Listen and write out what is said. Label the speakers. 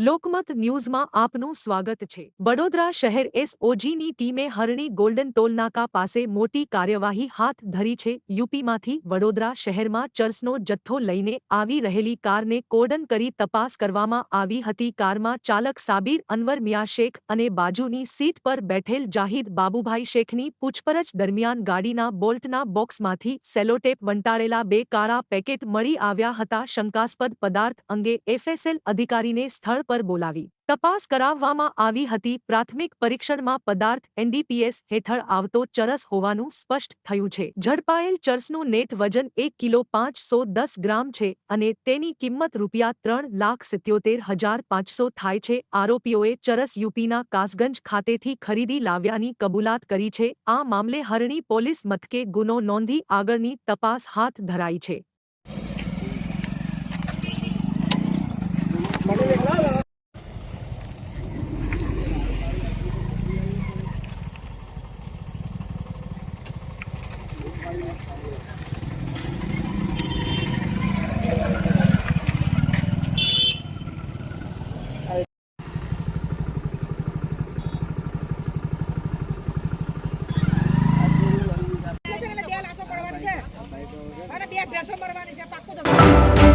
Speaker 1: લોકમત ન્યૂઝમાં આપનું સ્વાગત છે. વડોદરા શહેર એસઓજીની ટીમે હરણી ગોલ્ડન ટોલનાકા પાસે મોટી કાર્યવાહી હાથ ધરી છે. યુપીમાંથી વડોદરા શહેરમાં ચર્સનો જથ્થો લઈને આવી રહેલી કારને કોર્ડન કરી તપાસ કરવામાં આવી હતી. કારમાં ચાલક સાબિર અનવર મિયા શેખ અને બાજુની સીટ પર બેઠેલ જાહિદ બાબુભાઈ શેખની પૂછપરછ દરમિયાન ગાડીના બોલ્ટના બોક્સમાંથી સેલોટેપ વંટાળેલા બે કાળા પેકેટ મળી આવ્યા હતા. શંકાસ્પદ પદાર્થ અંગે એફએસએલ અધિકારીને સ્થળ પર બોલાવી. તપાસ કરાવવામાં આવી હતી. પ્રાથમિક પરીક્ષણમાં પદાર્થ એનડીપીએસ હેઠળ આવતો ચરસ હોવાનું સ્પષ્ટ થયું છે. ઝડપાયેલ ચરસનું નેટ વજન એક કિલો પાંચસો દસ ગ્રામ છે અને તેની કિંમત રૂપિયા ત્રણ લાખ સિત્યોતેર હજાર પાંચસો થાય છે. આરોપીઓએ ચરસ યુપીના કાસગંજ ખાતેથી ખરીદી લાવ્યાની કબૂલાત કરી છે. આ મામલે હરણી પોલીસ મથકે ગુનો નોંધી આગળની તપાસ હાથ ધરાઈ છે. બે ભેસો મરવાની છે પાક્કું